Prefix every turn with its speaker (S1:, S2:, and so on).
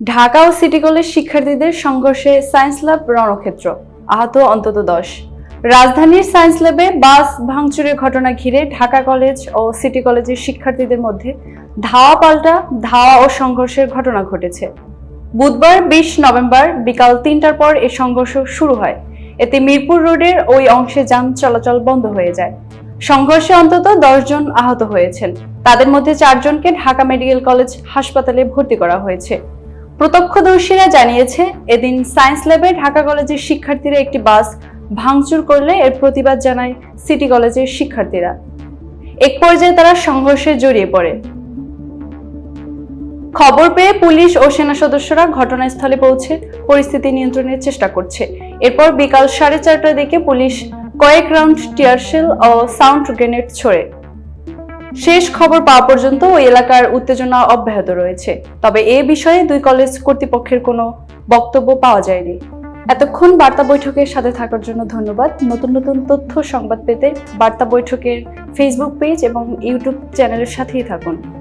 S1: ঢাকা ও city college শিক্ষার্থীদের সংঘর্ষে science lab রণক্ষেত্র, আহত অন্তত দশ। রাজধানীর সায়েন্স ল্যাবে বাস ভাঙচুরের ঘটনা ঘিরে ঢাকা কলেজ ও সিটি কলেজের শিক্ষার্থীদের মধ্যে ধাওয়া পাল্টা, ধাওয়া ও সংঘর্ষের ঘটনা ঘটেছে। বুধবার বিশ নভেম্বর বিকাল তিনটার পর এ সংঘর্ষ শুরু হয়। এতে মিরপুর রোডের ওই অংশে যান চলাচল বন্ধ হয়ে যায়। সংঘর্ষে অন্তত দশজন আহত হয়েছেন। তাদের মধ্যে চারজনকে ঢাকা মেডিকেল কলেজ হাসপাতালে ভর্তি করা হয়েছে। প্রত্যক্ষদর্শীরা জানিয়েছে, এদিন সায়েন্স ল্যাবে ঢাকা কলেজের শিক্ষার্থীরা একটি বাস ভাঙচুর করলে এর প্রতিবাদ জানায় সিটি কলেজের শিক্ষার্থীরা। এক পর্যায়ে তারা সংঘর্ষে জড়িয়ে পড়ে। খবর পেয়ে পুলিশ ও সেনা সদস্যরা ঘটনাস্থলে পৌঁছে পরিস্থিতি নিয়ন্ত্রণের চেষ্টা করছে। এরপর বিকাল সাড়ে চারটার দিকে পুলিশ কয়েক রাউন্ড টিয়ারশেল ও সাউন্ড গ্রেনেড ছোড়ে। শেষ খবর পাওয়া পর্যন্ত ওই এলাকার উত্তেজনা অব্যাহত রয়েছে। তবে এ বিষয়ে দুই কলেজ কর্তৃপক্ষের কোনো বক্তব্য পাওয়া যায়নি। এতক্ষণ বার্তা বৈঠকের সাথে থাকার জন্য ধন্যবাদ। নতুন নতুন তথ্য, সংবাদ পেতে বার্তা বৈঠকের ফেসবুক পেজ এবং ইউটিউব চ্যানেলের সাথেই থাকুন।